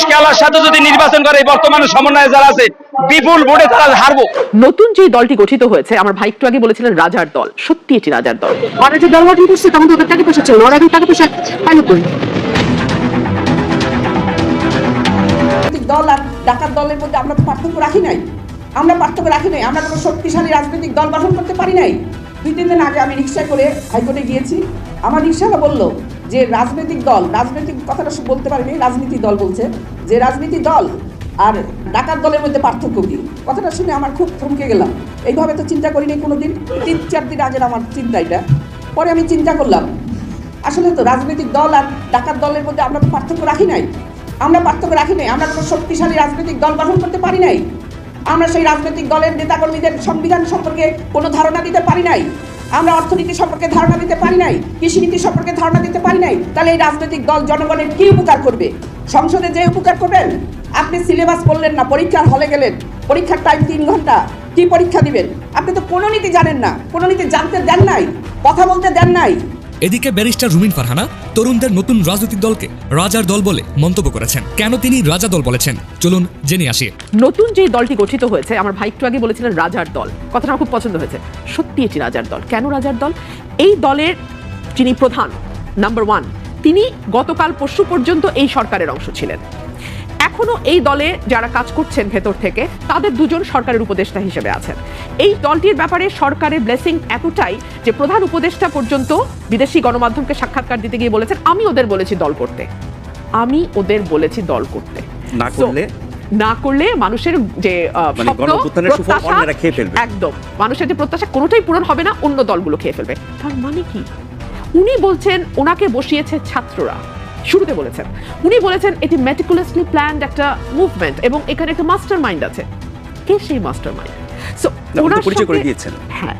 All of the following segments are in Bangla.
রিস্কালার সাথে যদি নির্বাচন করে বর্তমানে সমন্বয়ে যারা আছে বিপুল ভোটে তারা হারবো। নতুন যে দলটি গঠিত হয়েছে আমার ভাই একটু আগে বলেছিলেন রাজার দল। সত্যি এটি রাজার দল। ওরা যে দল গঠন করছে তখন তো ওদের টাকা পয়সা ছিল ওরা এখন টাকা পয়সা পাইলো কই? রাজনৈতিক দল আর ডাকাত দলের মধ্যে আমরা তো পার্থক্য রাখি নাই। আমরা পার্থক্য রাখি নাই। আমরা কোনো শক্তিশালী রাজনৈতিক দল গঠন করতে পারি নাই। দুই, তিন দিন আগে আমি রিক্সায় করে হাইকোর্টে গিয়েছি। আমার রিক্সাওয়ালা বলল যে, রাজনৈতিক দল, রাজনৈতিক কথাটা বলতে পারিনি, রাজনীতি দল বলছে। যে, রাজনীতি দল আর ডাকাত দলের মধ্যে পার্থক্য কি? কথাটা শুনে আমার খুব থমকে গেলাম। এইভাবে তো চিন্তা করিনি কোনো দিন তিন, চার দিন আগের আমার চিন্তা এটা। পরে আমি চিন্তা করলাম, আসলে তো রাজনৈতিক দল আর ডাকাত দলের মধ্যে আমরা পার্থক্য রাখি নাই। আমরা পার্থক্য রাখি নাই। আমরা কোনো শক্তিশালী রাজনৈতিক দল গঠন করতে পারি নাই। আমরা সেই রাজনৈতিক দলের নেতাকর্মীদের সংবিধান সম্পর্কে কোনো ধারণা দিতে পারি নাই। আমরা অর্থনীতি সম্পর্কে ধারণা দিতে পারি নাই, কৃষিনীতি সম্পর্কে ধারণা দিতে পারি নাই, তাহলে এই রাজনৈতিক দল জনগণের কি উপকার করবে? সংসদে যে উপকার করবেন? আপনি সিলেবাস পড়লেন না, পরীক্ষার হলে গেলেন, পরীক্ষার টাইম তিন ঘণ্টা, কি পরীক্ষা দিবেন? আপনি তো কোনো নীতি জানেন না, কোনো নীতি জানতে দেন নাই, কথা বলতে দেন নাই। এদিকে ব্যারিস্টার রুমিন ফারহানা তরুণদের নতুন রাজনৈতিক দলকে রাজার দল বলে মন্তব্য করেছেন। কেন তিনি রাজা দল বলেছেন? চলুন জেনে আসি। নতুন যে দলটি গঠিত হয়েছে, আমার ভাই একটু আগে বলেছিলেন রাজার দল। কথাটা আমার খুব পছন্দ হয়েছে। সত্যি এটি রাজার দল। কেন রাজার দল? এই দলের যিনি প্রধান নাম্বার ওয়ান তিনি গতকাল পরশু পর্যন্ত এই সরকারের অংশ ছিলেন। এখনও এই দলে যারা কাজ করছেন ভেতর থেকে তাদের দুজন সরকারের উপদেষ্টা হিসেবে আছেন। এই দলটির ব্যাপারে সরকারের ব্লেসিং এতটাই যে প্রধান উপদেষ্টা পর্যন্ত বিদেশি গণমাধ্যমকে সাক্ষাৎকার দিতে গিয়ে বলেছেন আমি ওদের বলেছি দল করতে। আমি ওদের বলেছি দল করতে। না করলে? না করলে মানুষের যে মানে। একদম। মানুষের যে প্রত্যাশা কোনোটাই পূরণ হবে না অন্য দলগুলো খেয়ে ফেলবে। তার মানে কি? উনি বলছেন ওনাকে বসিয়েছে ছাত্ররা। শুরুতে বলেছেন। উনি বলেছেন এটি মেটিকুলাসলি প্ল্যান্ড একটা মুভমেন্ট এবং এখানে একটা মাস্টার মাইন্ড আছে। কে সেই মাস্টার মাইন্ড সো তো পরিচয় করে দিয়েছেন। হ্যাঁ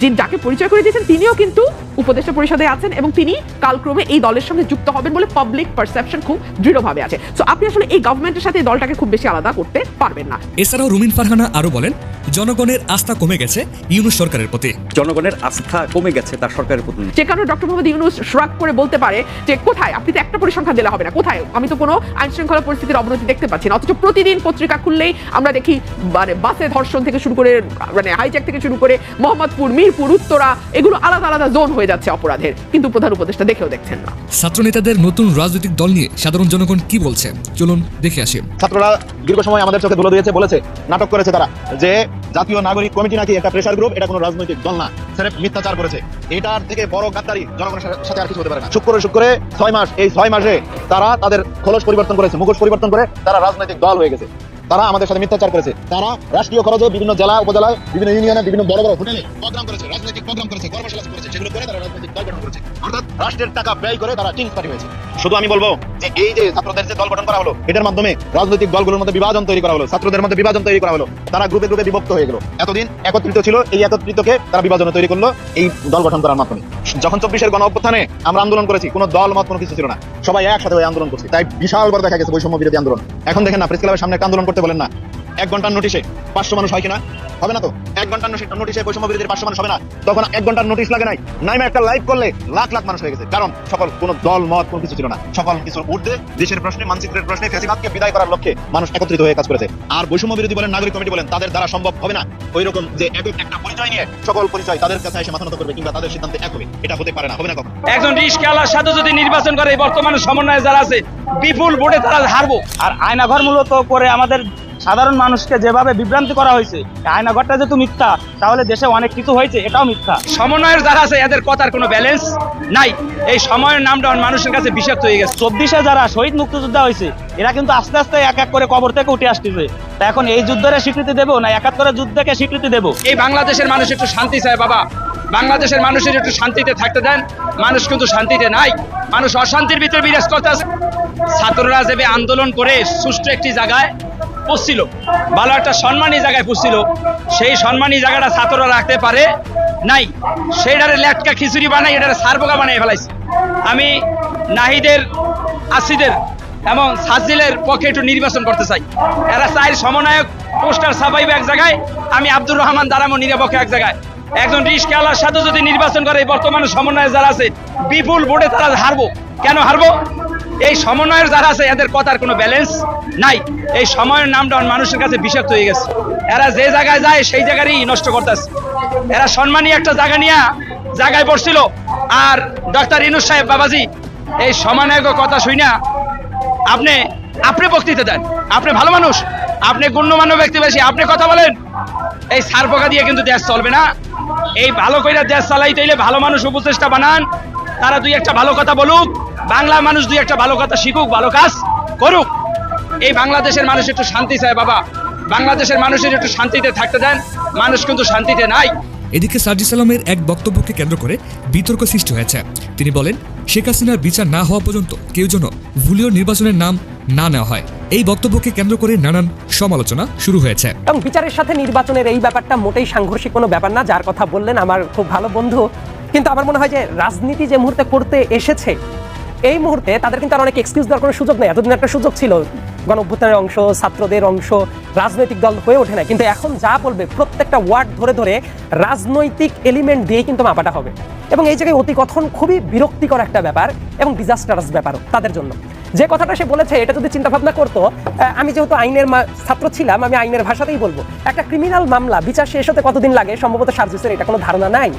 যিনি যাকে পরিচয় করে দিয়েছেন তিনিও কিন্তু উপদেষ্টা পরিষদে আছেন এবং তিনি কালক্রমে এই দলের সঙ্গে যুক্ত হবেন বলে পাবলিক পারসেপশন খুব দৃঢ়ভাবে আছে। সো আপনি আসলে এই গভর্নমেন্টের সাথে এই দলটাকে খুব বেশি আলাদা করতে পারবেন না। এছাড়াও রুমিন ফারহানা আরও বলেন জনগণের আস্থা কমে গেছে ইউনুস সরকারের প্রতি। জনগণের আস্থা কমে গেছে তার সরকারের প্রতি। যে কারণে ডক্টর মোহাম্মদ ইউনুস শ্রাক করে বলতে পারে যে কোথায়? আপনি তো একটা পরিসংখ্যান দিলে হবে না। কোথায়? আমি তো কোনো আইন শৃঙ্খলা পরিস্থিতির অবনতি দেখতে পাচ্ছি না। অথচ প্রতিদিন পত্রিকা খুললেই আমরা দেখি মানে বাসে ধর্ষণ থেকে শুরু করে মানে হাইজ্যাক থেকে শুরু করে মোহাম্মদপুর মিরপুর উত্তরা এগুলো আলাদা আলাদা জোন হয়ে যাচ্ছে অপরাধের। কিন্তু প্রধান উপদেষ্টা দেখেও দেখছেন না। ছাত্র নেতাদের নতুন রাজনৈতিক দল নিয়ে সাধারণ জনগণ কি বলছে? চলুন দেখে আসি। ছাত্ররা দীর্ঘ সময় আমাদের চোখে ধুলো দিয়েছে বলেছে নাটক করেছে তারা যে জাতীয় নাগরিক কমিটি নাকি একটা প্রেশার গ্রুপ এটা কোনো রাজনৈতিক দল না। স্যার, মিথ্যাচার করেছে। এটার থেকে বড় গাদ্দারি জনগণের সাথে- আর কিছু হতে পারে না। শুক্র শুক্রে ছয় মাস এই ছয় মাসে তারা তাদের খোলস পরিবর্তন করেছে, মুখোশ পরিবর্তন করে তারা রাজনৈতিক দল হয়ে গেছে। তারা আমাদের সাথে মিথ্যাচার করেছে। তারা রাষ্ট্রীয় খরচে বিভিন্ন জেলা, উপজেলায়, বিভিন্ন ইউনিয়নে বিভিন্ন বড় বড় হোটেলে প্রোগ্রাম করেছে, রাজনৈতিক প্রোগ্রাম করেছে কর্মশালা করেছে, সেগুলো করে তারা রাজনৈতিক দল গঠন করেছে। অর্থাৎ রাষ্ট্রের টাকা ব্যয় করে তারা কিংস পার্টি হয়েছে। শুধু আমি বলব যে এই যে ছাত্রদের যে দল গঠন করা হলো এটার মাধ্যমে রাজনৈতিক দলগুলোর মধ্যে বিভাজন তৈরি করা হলো, ছাত্রদের মধ্যে বিভাজন তৈরি করা হলো, তারা গ্রুপে গ্রুপে বিভক্ত হয়ে গেল। এতদিন একত্রিত ছিল, এই একত্রিতকে তারা বিভাজন তৈরি করল, এই দল গঠন করার মাধ্যমে। যখন চব্বিশের গণ অভ্যুত্থানে আমরা আন্দোলন করেছি, কোনো দল, মত, কোনো কিছু ছিল না। সবাই একসাথে আন্দোলন করছি। তাই বিশাল বড় দেখা গেছে বৈষম্য বিরোধী আন্দোলন। এখন দেখেন না, প্রেস ক্লাবের সামনে একটা আন্দোলন করতে বলেন না। এক ঘণ্টার নোটিশে পাঁচশো মানুষ হয় কিনা? হবে না তো? এক ঘণ্টার নোটিশে বৈষম্য বিরোধীর পাঁচশো মানুষ হবে না? তখন এক ঘণ্টার নোটিশ লাগে নাই? নাইমে একটা লাইভ করলে লাখ লাখ মানুষ হয়ে গেছে। কারণ সকল কোনো দল মত কোনো কিছু ছিল না। সকল কিছুর ঊর্ধ্বে দেশের প্রশ্নে মানচিত্রের প্রশ্নে ফেসিবাদকে বিদায় করার লক্ষ্যে মানুষ একত্রিত হয়ে কাজ করেছে। আর বৈষম্য বিরোধী বলেন নাগরিক কমিটি বলেন তাদের দ্বারা সম্ভব হবে না। ওই রকম যে একটা পরিচয় নিয়ে সকল পরিচয় তাদের কাছে এসে মাথানত করবে কিংবা তাদের সিদ্ধান্তে এক হবে এটা হতে পারে না। হবে না কখন? একজন রিস্কালার সাথে যদি নির্বাচন করে বর্তমানে সমন্বয়ে যারা আছে বিপুল ভোটে তারা হারবো। আর আয়নাঘর মূলত করে আমাদের সাধারণ মানুষকে যেভাবে বিভ্রান্তি করা হয়েছে আয়নাঘরটা যেহেতু মিথ্যা তাহলে দেশে অনেক কিছু হয়েছে এটাও মিথ্যা। সমন্বয়ের যারা আছে এদের কথার কোনো ব্যালেন্স নাই। এই সময়ের নামটা মানুষের কাছে বিষাক্ত হয়ে গেছে। চব্বিশে যারা শহীদ মুক্তিযোদ্ধা হয়েছে এরা কিন্তু আস্তে আস্তে এক এক করে কবর থেকে উঠে আসতেছে। তা এখন এই যুদ্ধের স্বীকৃতি দেবো না একাত্তরের যুদ্ধকে স্বীকৃতি দেবো? এই বাংলাদেশের মানুষ একটু শান্তি চায় বাবা। বাংলাদেশের মানুষের একটু শান্তিতে থাকতে দেন। মানুষ কিন্তু শান্তিতে নাই। মানুষ অশান্তির ভিতরে বিরাজ করতে আছে। ছাত্ররা যাবে আন্দোলন করে সুষ্ঠু একটি জায়গায় পড়ছিল ভালো একটা সম্মানী জায়গায় পুষছিল। সেই সম্মানী জায়গাটা ছাত্ররা রাখতে পারে নাই। সেইটারে ল্যাটকা খিচুড়ি বানাই, এটারে সারবোকা বানিয়ে ফেলাইছে। আমি নাহিদের, আসিদের এবং সাজিলের পক্ষে একটু নির্বাচন করতে চাই। এরা চাই সমন্বয়ক পোস্টার ছাপাইবে এক জায়গায়, আমি আব্দুর রহমান দারামো নিরপক্ষে এক জায়গায়। একজন রিস্কালার সাথে যদি নির্বাচন করে বর্তমানে সমন্বয়ে যারা আছে, বিপুল ভোটে তারা হারবো। কেন হারবো? এই সমন্বয়ের যারা আছে, এদের কথার কোনো ব্যালেন্স নাই। এই সময়ের নামটা মানুষের কাছে বিষাক্ত হয়ে গেছে। এরা যে জায়গায় যায়, সেই জায়গারই নষ্ট করতেছে। এরা সম্মানী একটা জায়গা নিয়ে জায়গায় পড়ছিল আর ডক্টর ইনুস সাহেব বাবাজি, এই সমানায়ক কথা শুই না আপনি আপনি বক্তৃতা দেন। আপনি ভালো মানুষ, আপনি গণ্যমান্য ব্যক্তি বেশি আপনি কথা বলেন। এই সার পোকা দিয়ে কিন্তু দেশ চলবে না। এই ভালো কইরা দেশ চালাইতে হইলে ভালো মানুষ উপদেষ্টা বানান। তারা দুই একটা ভালো কথা বলুক। বাংলা মানুষ দুই একটা ভালো কথা শিখুক ভালো কাজ করুক। এই বাংলাদেশের মানুষ একটু শান্তি চায় বাবা। বাংলাদেশের মানুষের একটু শান্তিতে থাকতে দেন। মানুষ কিন্তু শান্তিতে নাই। এদিকে সার্জি সালামের এক বক্তব্যকে কেন্দ্র করে বিতর্ক সৃষ্টি হয়েছে। তিনি বলেন শেখ হাসিনার বিচার না হওয়া পর্যন্ত কেউ যেন ভুলীয় নির্বাচনের নাম না নেওয়া হয়। এই বক্তব্যকে কেন্দ্র করে নানান সমালোচনা শুরু হয়েছে। এবং বিচারের সাথে নির্বাচনের এই ব্যাপারটা মোটেই সাংঘর্ষিক কোনো ব্যাপার না যার কথা বললেন আমার খুব ভালো বন্ধু। কিন্তু আমার মনে হয় যে রাজনীতি যে মুহূর্তে করতে এসেছে এই মুহূর্তে তাদের কিন্তু আর অনেক এক্সকিউজ দেওয়ার কোনো সুযোগ নেই। এতদিন একটা সুযোগ ছিল গণ অংশ, ছাত্রদের অংশ, রাজনৈতিক দল হয়ে ওঠে না কিন্তু এখন যা বলবে, প্রত্যেকটা ওয়ার্ড ধরে ধরে রাজনৈতিক এলিমেন্ট দিয়ে কিন্তু মাপাটা হবে। এবং এই জায়গায় অতিকথন খুবই বিরক্তিকর একটা ব্যাপার এবং ডিজাস্টারাস ব্যাপারও তাদের জন্য। যে কথাটা সে বলেছে, এটা যদি চিন্তা ভাবনা করতো আমি যেহেতু আইনের ছাত্র ছিলাম, আমি আইনের ভাষাতেই বলব, একটা ক্রিমিনাল মামলা বিচার শেষ হতে কতদিন লাগে? সম্ভবত সার্জিসের এটা কোনো ধারণা নাই।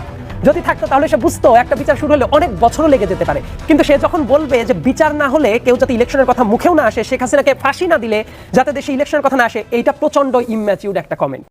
যদি থাকতো তাহলে সে বুঝতো, একটা বিচার শুরু হলে অনেক বছরও লেগে যেতে পারে। কিন্তু সে যখন বলবে যে বিচার না হলে কেউ যাতে ইলেকশনের কথা মুখেও না আসে, শেখ হাসিনাকে ফাঁসি না দিলে যাতে দেশে ইলেকশনের কথা না আসে, এইটা প্রচণ্ড ইম্যাচিউড একটা কমেন্ট